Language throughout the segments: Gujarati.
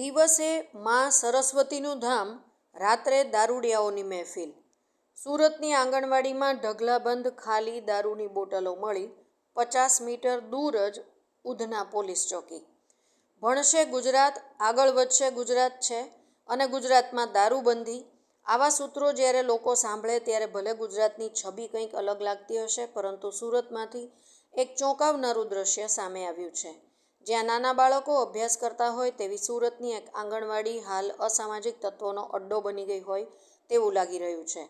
દિવસે માં સરસ્વતીનું ધામ, રાત્રે દારૂડિયાઓની મહેફિલ. સુરતની આંગણવાડીમાં ઢગલાબંધ ખાલી દારૂની બોટલો મળી પચાસ મીટર દૂર જ ઉધના પોલીસ ચોકી. ભણશે ગુજરાત, આગળ વધશે ગુજરાત છે અને ગુજરાતમાં દારૂબંધી. આવા સૂત્રો જ્યારે લોકો સાંભળે ત્યારે ભલે ગુજરાતની છબી કંઈક અલગ લાગતી હશે, પરંતુ સુરતમાંથી એક ચોંકાવનારું દ્રશ્ય સામે આવ્યું છે. જ્યાં નાના બાળકો અભ્યાસ કરતા હોય તેવી સુરતની એક આંગણવાડી હાલ અસામાજિક તત્વોનો અડ્ડો બની ગઈ હોય તેવું લાગી રહ્યું છે.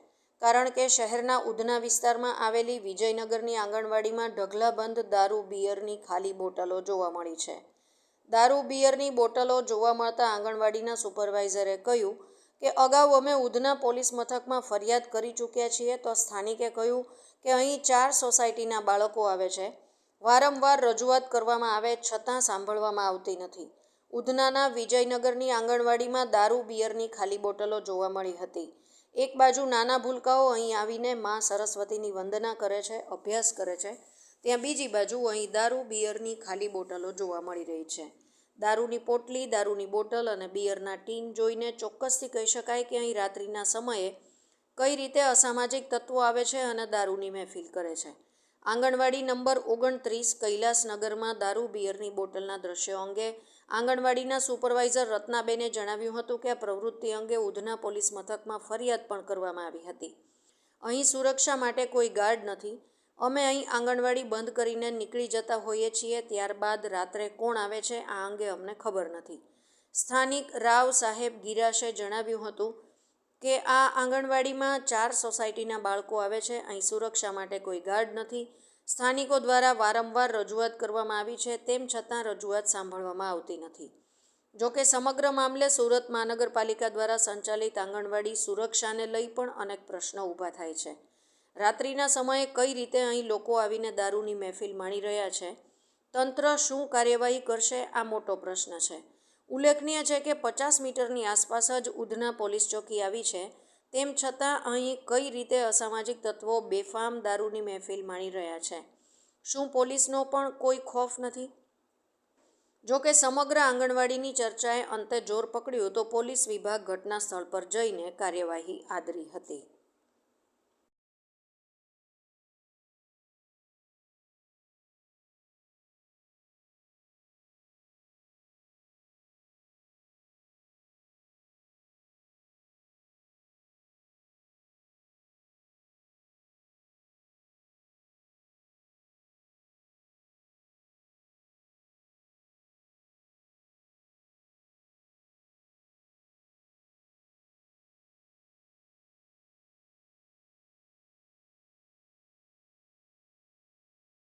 કારણ કે શહેરના ઉધના વિસ્તારમાં આવેલી વિજયનગરની આંગણવાડીમાં ઢગલાબંધ દારૂ બિયરની ખાલી બોટલો જોવા મળી છે. દારૂ બિયરની બોટલો જોવા મળતા આંગણવાડીના સુપરવાઇઝરે કહ્યું કે, અગાઉ અમે ઉધના પોલીસ મથકમાં ફરિયાદ કરી ચૂક્યા છીએ તો સ્થાનિકે કહ્યું કે અહીં ચાર સોસાયટીના બાળકો આવે છે. વારંવાર રજૂઆત કરવામાં આવે છતાં સાંભળવામાં આવતી નથી. ઉધનાના વિજયનગરની આંગણવાડીમાં દારૂ બિયરની ખાલી બોટલો જોવા મળી હતી. એક બાજુ નાના ભૂલકાઓ અહીં આવીને મા સરસ્વતીની વંદના કરે છે, અભ્યાસ કરે છે. ત્યાં બીજી બાજુ અહીં દારૂ બિયરની ખાલી બોટલો જોવા મળી રહી છે. દારૂની પોટલી, દારૂની બોટલ અને બિયરના ટીન જોઈને ચોક્કસથી કહી શકાય કે અહીં રાત્રિના સમયે કઈ રીતે અસામાજિક તત્વો આવે છે અને દારૂની મહેફિલ કરે છે. આંગણવાડી નંબર ઓગણત્રીસ કૈલાસનગરમાં દારૂ બિયરની બોટલના દ્રશ્યો અંગે આંગણવાડીના સુપરવાઇઝર રત્નાબેને જણાવ્યું હતું કે આ પ્રવૃત્તિ અંગે ઉધના પોલીસ મથકમાં ફરિયાદ પણ કરવામાં આવી હતી. અહીં સુરક્ષા માટે કોઈ ગાર્ડ નથી. અમે અહીં આંગણવાડી બંધ કરીને નીકળી જતા હોઈએ છીએ, ત્યારબાદ રાત્રે કોણ આવે છે આ અંગે અમને ખબર નથી. સ્થાનિક રાવ સાહેબ ગિરાશે જણાવ્યું હતું કે આ આંગણવાડીમાં ચાર સોસાયટીના બાળકો આવે છે, અહીં સુરક્ષા માટે કોઈ ગાર્ડ નથી. સ્થાનિકો દ્વારા વારંવાર રજૂઆત કરવામાં આવી છે, તેમ છતાં રજૂઆત સાંભળવામાં આવતી નથી. જોકે સમગ્ર મામલે સુરત મહાનગરપાલિકા દ્વારા સંચાલિત આંગણવાડી સુરક્ષાને લઈ પણ અનેક પ્રશ્નો ઊભા થાય છે. રાત્રિના સમયે કઈ રીતે અહીં લોકો આવીને દારૂની મહેફિલ માણી રહ્યા છે? તંત્ર શું કાર્યવાહી કરશે? આ મોટો પ્રશ્ન છે. ઉલ્લેખનીય છે કે પચાસ મીટરની આસપાસ જ ઉધના પોલીસ ચોકી આવી છે. તેમ છતાં અહીં કઈ રીતે અસામાજિક તત્વો બેફામ દારૂની મહેફિલ માણી રહ્યા છે? શું પોલીસનો પણ કોઈ ખોફ નથી? જોકે સમગ્ર આંગણવાડીની ચર્ચાએ અંતે જોર પકડ્યું તો પોલીસ વિભાગ ઘટના સ્થળ પર જઈને કાર્યવાહી આદરી હતી.